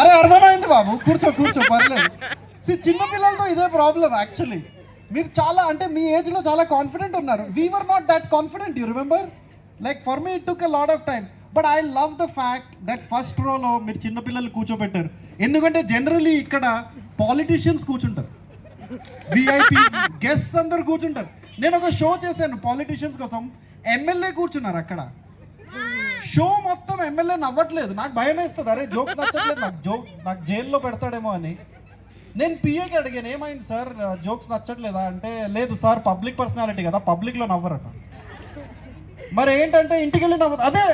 అరే అర్థమైంది బాబు. కూర్చో కూర్చో పర్లేదు. చిన్న పిల్లలతో ఇదే ప్రాబ్లం యాక్చువల్లీ మీరు చాలా అంటే మీ ఏజ్లో చాలా కాన్ఫిడెంట్ ఉన్నారు. We are not that confident you remember like for me it took a lot of time but I love the fact that first రోలో మీరు చిన్నపిల్లలు కూర్చోబెట్టారు. ఎందుకంటే జనరలీ ఇక్కడ పాలిటీషియన్స్ కూర్చుంటారు. విఐపీస్ గెస్ట్స్ అందరు కూర్చుంటారు. నేను ఒక షో చేశాను పాలిటీషియన్స్ కోసం. ఎమ్మెల్యే కూర్చున్నారు అక్కడ. షో మొత్తం ఎమ్మెల్యే నవ్వట్లేదు. నాకు భయం వేస్తుంది. అరే జోక్స్ నచ్చట్లేదు. నాకు జోక్ నాకు జైల్లో పెడతాడేమో అని. నేను పిఏకి అడిగాను ఏమైంది సార్? జోక్స్ నచ్చట్లేదా? అంటే లేదు సార్ పబ్లిక్ పర్సనాలిటీ కదా. పబ్లిక్లో నవ్వరట. మరి ఏంటంటే ఇంటికి వెళ్ళి నవ్వు అదే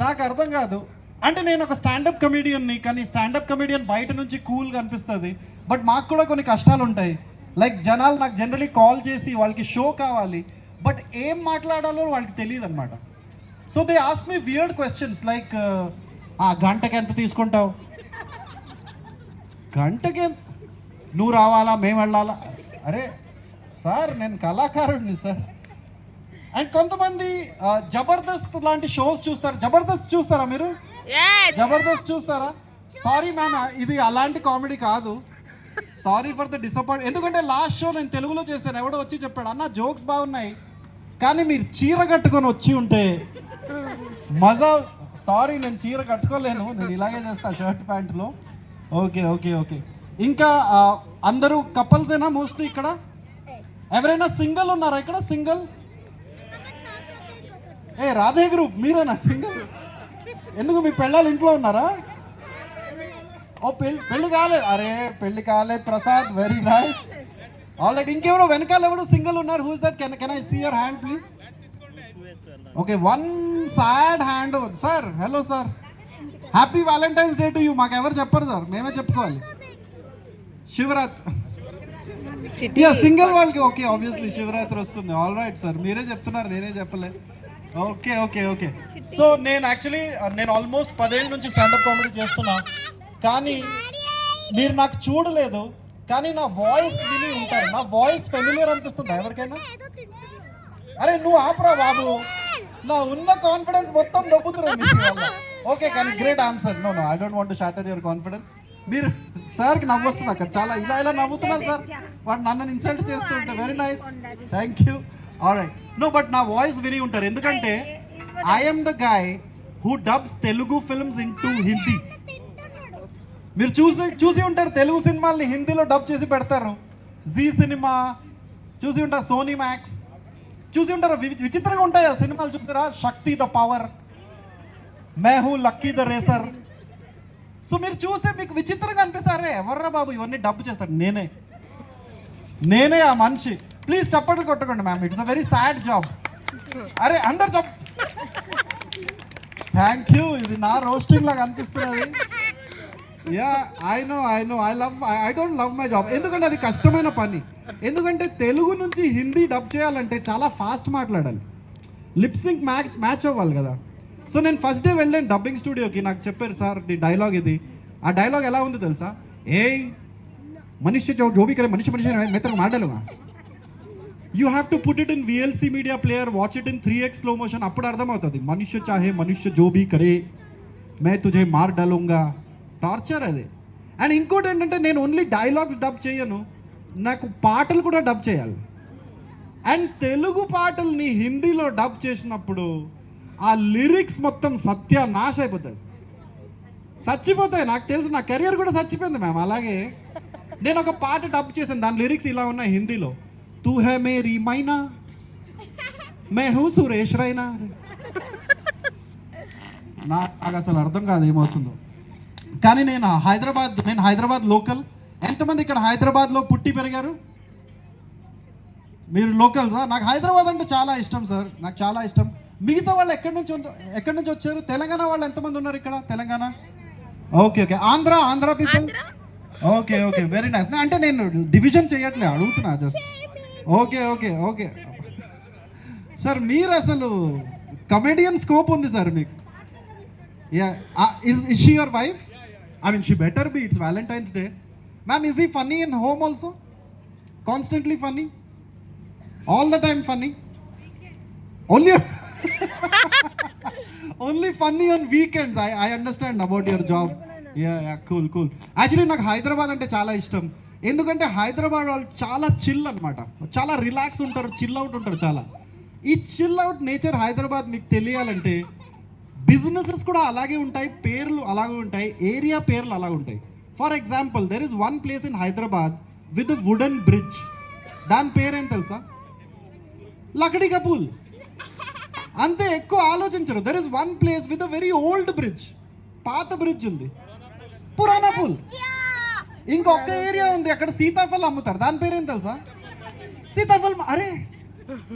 నాకు అర్థం కాదు. అంటే నేను ఒక స్టాండప్ కమెడియన్ని కానీ స్టాండప్ కమెడియన్ బయట నుంచి కూల్గా అనిపిస్తుంది. బట్ మాకు కూడా కొన్ని కష్టాలు ఉంటాయి. లైక్ జనాలు నాకు జనరలీ కాల్ చేసి వాళ్ళకి షో కావాలి. బట్ ఏం మాట్లాడాలో వాళ్ళకి తెలియదు అనమాట so they ask me weird questions like ఆ గంటకి ఎంత తీసుకుంటావు? గంటకి నువ్వు రావాలా? మేము వెళ్ళాలా? అరే సార్ నేను కళాకారుడిని సార్. అండ్ కొంతమంది జబర్దస్త్ లాంటి షోస్ చూస్తారు. జబర్దస్త్ చూస్తారా మీరు? Yes. జబర్దస్త్ చూస్తారా? సారీ మ్యామ్ ఇది అలాంటి కామెడీ కాదు. సారీ ఫర్ ద డిసప్పాయింట్ ఎందుకంటే లాస్ట్ షో నేను తెలుగులో చేశాను. ఎవడో వచ్చి చెప్పాడు అన్న జోక్స్ బాగున్నాయి. కానీ మీరు చీర కట్టుకొని వచ్చి ఉంటే మజా సారీ నేను చీర కట్టుకోలేను. నేను ఇలాగే చేస్తా షర్ట్ ప్యాంట్లో. Okay okay okay. ఇంకా అందరూ కపుల్సేనా మోస్ట్లీ ఇక్కడ? ఎవరైనా సింగిల్ ఉన్నారా ఇక్కడ? సింగిల్ ఏ రాధే గ్రూప్ మీరేనా సింగిల్ ఎందుకు మీ పెళ్ళాలు ఇంట్లో ఉన్నారా? ఓ పెళ్ళి పెళ్ళి కాలేదు అరే పెళ్ళి కాలేదు ప్రసాద్ వెరీ నైస్ ఆల్రెడీ ఇంకెవరో వెనకాల ఎవరో సింగిల్ ఉన్నారు? Who's that can can I see your hand please okay one sad hand sir hello sir happy Valentine's Day to you మాకు ఎవరు చెప్పరు సార్ మేమే చెప్పుకోవాలి. శివరాత్రి యా సింగిల్ వాళ్ళకి ఓకే ఆబ్వియస్లీ శివరాత్రి వస్తుంది. ఆల్ రైట్ సార్ మీరే చెప్తున్నారు నేనే చెప్పలే. ఓకే ఓకే ఓకే సో నేను యాక్చువల్లీ నేను ఆల్మోస్ట్ పదేళ్ళ నుంచి స్టాండప్ కామెడీ చేస్తున్నా. కానీ మీరు నాకు చూడలేదు. కానీ నా వాయిస్ విని ఉంటారు. నా వాయిస్ ఫెమిలియర్ అనిపిస్తుందా ఎవరికైనా? అరే నువ్వు ఆపరా బాబు. నా ఉన్న కాన్ఫిడెన్స్ మొత్తం దొబ్బుతున్నది ఓకే కానీ great answer no no I don't want shatter your confidence మీరు సార్కి నవ్వు వస్తుంది అక్కడ. చాలా ఇలా ఇలా నవ్వుతున్నారు సార్ వాడు నన్ను ఇన్సల్ట్ చేస్తుంటే very nice thank you right no but నా వాయిస్ విని ఉంటారు. ఎందుకంటే I'm the guy who dubs Telugu films into Hindi మీరు చూసి చూసి ఉంటారు. తెలుగు సినిమాల్ని హిందీలో డబ్ చేసి పెడతారు. జీ సినిమా చూసి ఉంటారు. సోనీ మ్యాక్స్ చూసి ఉంటారు? విచిత్రంగా ఉంటాయి ఆ సినిమాలు చూసారా? Shakti the power. మేహు lucky the racer. So మీరు చూస్తే మీకు విచిత్రంగా అనిపిస్తారే ఎవర్రా బాబు ఇవన్నీ డబ్బు చేస్తాడు. నేనే. నేనే ఆ మనిషి. ప్లీజ్ చప్పట్లు కొట్టకండి ma'am. It's a very sad job. అరే అందరు చెప్ థ్యాంక్ యూ. ఇది నా రోస్టింగ్ లాగా అనిపిస్తున్నది. Yeah I know I know I love I don't love my job ఎందుకంటే అది కష్టమైన పని. ఎందుకంటే తెలుగు నుంచి హిందీ డబ్ చేయాలంటే చాలా ఫాస్ట్ మాట్లాడాలి. లిప్సింగ్ మ్యాచ్ మ్యాచ్ అవ్వాలి కదా. సో నేను ఫస్ట్ డే వెళ్ళాను డబ్బింగ్ స్టూడియోకి నాకు చెప్పారు సార్ నీ డైలాగ్ ఇది. ఆ డైలాగ్ ఎలా ఉంది తెలుసా? ఏయ్ మనిషి జోబీ కరే మనిషి మనిషి మిత్రం మాట్లాడలేమా you have to put it in VLC media player watch it in three x slow motion అప్పుడు అర్థమవుతుంది. మనుష్య చాహే మనుష్య జోబీ కరే మే తుజే మార్ డలుంగా. టార్చర్ అది. అండ్ ఇంకోటి ఏంటంటే నేను ఓన్లీ డైలాగ్స్ డబ్ చేయను నాకు పాటలు కూడా డబ్ చేయాలి. అండ్ తెలుగు పాటల్ని హిందీలో డబ్ చేసినప్పుడు ఆ లిరిక్స్ మొత్తం సత్యానాశ అయిపోతుంది చచ్చిపోతాయి. నాకు తెలుసు నా కెరియర్ కూడా చచ్చిపోయింది మ్యామ్ అలాగే నేను ఒక పాట డబ్ చేశాను. దాని లిరిక్స్ ఇలా ఉన్నాయి హిందీలో. తూ హే మేరీ మైనా మే హూ సురేష్ రైనా నా- నాకు అసలు అర్థం కాదు ఏమవుతుందో. కానీ నేను హైదరాబాద్ నేను హైదరాబాద్ లోకల్. ఎంతమంది ఇక్కడ హైదరాబాద్లో పుట్టి పెరిగారు? మీరు లోకల్సా నాకు హైదరాబాద్ అంటే చాలా ఇష్టం సార్. నాకు చాలా ఇష్టం. మిగతా వాళ్ళు ఎక్కడి నుంచి ఎక్కడి నుంచి వచ్చారు? తెలంగాణ వాళ్ళు ఎంతమంది ఉన్నారు ఇక్కడ? Telangana? Okay okay. Andhra Andhra people okay okay. Very nice అంటే నేను డివిజన్ చేయట్లే అడుగుతున్నా just okay okay okay. Sir మీరు అసలు కమెడియన్ స్కోప్ ఉంది సార్ మీకు. Yeah is is she your wife I mean she better be it's Valentine's Day ma'am is he funny in home also constantly funny all the time funny only only funny on weekends I I understand about your job yeah yeah cool cool actually నాకు హైదరాబాద్ అంటే చాలా ఇష్టం. ఎందుకంటే హైదరాబాద్ వాళ్ళు చాలా chill అనమాట చాలా relax ఉంటారు చిల్ అవుట్ ఉంటారు చాలా. ఈ చిల్ అవుట్ నేచర్ హైదరాబాద్ మీకు తెలియాలంటే బిజినెసెస్ కూడా అలాగే ఉంటాయి పేర్లు అలాగే ఉంటాయి ఏరియా పేర్లు అలాగే ఉంటాయి. For example there is one place in Hyderabad with wooden bridge దాని పేరేం తెలుసా? లకడీ కపూల్ అంతే ఎక్కువ ఆలోచించరు. There is one place with a very old bridge పాత బ్రిడ్జ్ ఉంది. పురాణా పూల్. ఇంకొక ఏరియా ఉంది అక్కడ సీతాఫలం అమ్ముతారు. దాని పేరేం తెలుసా? సీతాఫలం అరే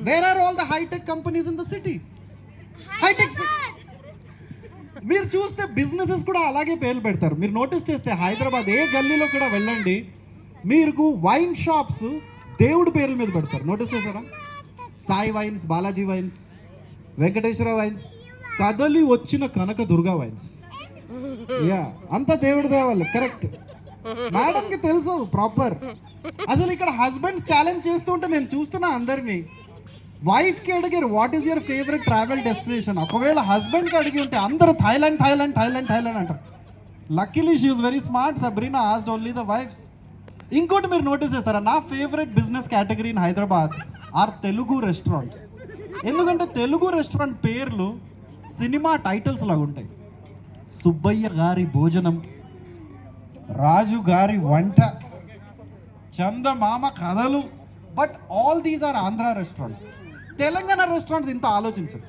where are all the hitech companies in the city Hitech City మీరు చూస్తే బిజినెసెస్ కూడా అలాగే పేర్లు పెడతారు. మీరు నోటీస్ చేస్తే హైదరాబాద్ ఏ గల్లీలో కూడా వెళ్ళండి మీకు వైన్ షాప్స్ దేవుడి పేర్ల మీద పెడతారు. నోటీస్ చేశారా? Sai wines Balaji wines Venkateswara wines కదలి వచ్చిన కనక దుర్గా వైన్స్ యా అంత దేవుడి దేవాళ్ళు కరెక్ట్ మేడంకి తెలుసు ప్రాపర్ అసలు ఇక్కడ హస్బెండ్స్ ఛాలెంజ్ చేస్తుంటే నేను చూస్తున్నా అందరినీ. వైఫ్కి అడిగారు what is your favourite travel destination ఒకవేళ హస్బెండ్కి అడిగి ఉంటే అందరూ థాయిలాండ్ థాయిలాండ్ థాయిలాండ్ థైలాండ్ అంటారు. Luckily she is very smart Sabrina asked only the wives ఇంకోటి మీరు నోటీస్ చేస్తారా? నా favourite business category in Hyderabad are Telugu restaurants ఎందుకంటే తెలుగు రెస్టారెంట్ పేర్లు సినిమా టైటిల్స్ లాగా ఉంటాయి. సుబ్బయ్య గారి భోజనం రాజు గారి వంట Chandamama Kathalu but all these are Andhra restaurants Telangana restaurants ఇంత ఆలోచించరు.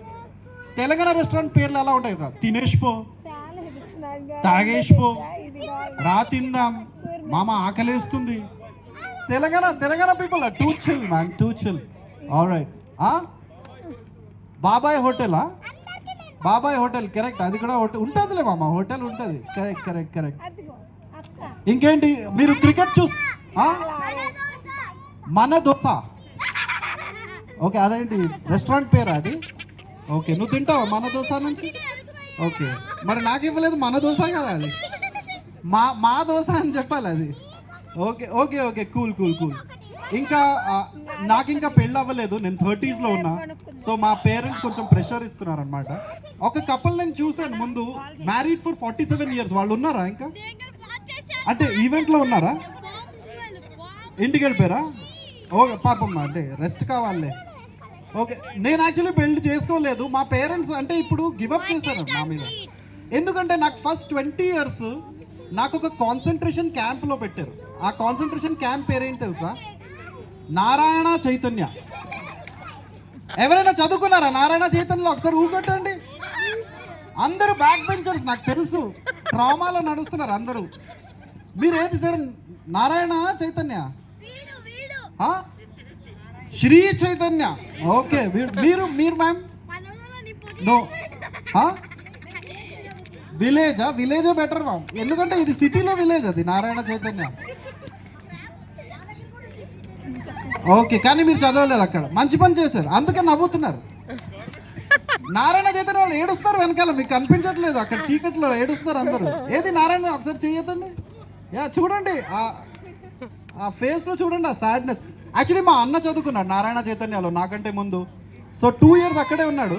తెలంగాణ రెస్టారెంట్ పేర్లు ఎలా ఉంటాయి రా? తినేష్ పో తాగేష్ పో రా తిందాం. మామ ఆకలేస్తుంది. Telangana Telangana people too chill man too chill all right Babai హోటలా బాబాయ్ హోటల్ కరెక్ట్ అది కూడా హోటల్. ఉంటుందిలే మామ హోటల్ ఉంటుంది. కరెక్ట్ కరెక్ట్ కరెక్ట్ ఇంకేంటి మీరు క్రికెట్ చూస్ ఆ? మన దోశ. ఓకే అదేంటి? రెస్టారెంట్ పేరా అది? ఓకే నువ్వు తింటావా మన దోశ నుంచి? ఓకే. మరి నాకు ఇవ్వలేదు మన దోశ కదా అది. మా మా దోశ అని చెప్పాలి అది. Okay okay okay cool cool cool. ఇంకా నాకు ఇంకా పెళ్ళి అవ్వలేదు నేను థర్టీస్లో ఉన్నా. సో మా పేరెంట్స్ కొంచెం ప్రెషర్ ఇస్తున్నారు అనమాట ఒక కపుల్ నేను చూశాను ముందు married for forty seven years వాళ్ళు ఉన్నారా ఇంకా? అంటే ఈవెంట్లో ఉన్నారా? ఇంటికి వెళ్ళిపోయారా? ఓకే పాపం అంటే రెస్ట్ కావాలే. ఓకే నేను యాక్చువల్లీ పెళ్ళి చేసుకోలేదు. మా పేరెంట్స్ అంటే ఇప్పుడు గివప్ చేశారు నా మీద. ఎందుకంటే నాకు ఫస్ట్ ట్వంటీ ఇయర్స్ నాకు ఒక కాన్సన్ట్రేషన్ క్యాంప్లో పెట్టారు. ఆ కాన్సన్ట్రేషన్ క్యాంప్ పేరేంటి తెలుసా? నారాయణ చైతన్య. ఎవరైనా చదువుకున్నారా నారాయణ చైతన్యలో? ఒకసారి ఊగొట్టండి అందరూ బ్యాక్ బెంచర్స్ నాకు తెలుసు. ట్రామాలో నడుస్తున్నారు అందరూ. మీరు ఏది సార్? నారాయణ చైతన్య? శ్రీ చైతన్య. ఓకే మీరు మీరు మ్యామ్ నో విలేజా విలేజే బెటర్ మ్యామ్ ఎందుకంటే ఇది సిటీలో విలేజ్ అది నారాయణ చైతన్య. ఓకే కానీ మీరు చదవలేదు అక్కడ. మంచి పని చేశారు. అందుకే నవ్వుతున్నారు. నారాయణ చైతన్య వాళ్ళు ఏడుస్తారు వెనకాల. మీకు కనిపించట్లేదు. అక్కడ చీకట్లో ఏడుస్తారు అందరూ. ఏది నారాయణ? ఒకసారి చేయొద్దండి యా చూడండి. ఆ ఫేస్లో చూడండి ఆ సాడ్నెస్ యాక్చువల్లీ మా అన్న చదువుకున్నాడు నారాయణ చైతన్యలో నాకంటే ముందు. సో టూ ఇయర్స్ అక్కడే ఉన్నాడు.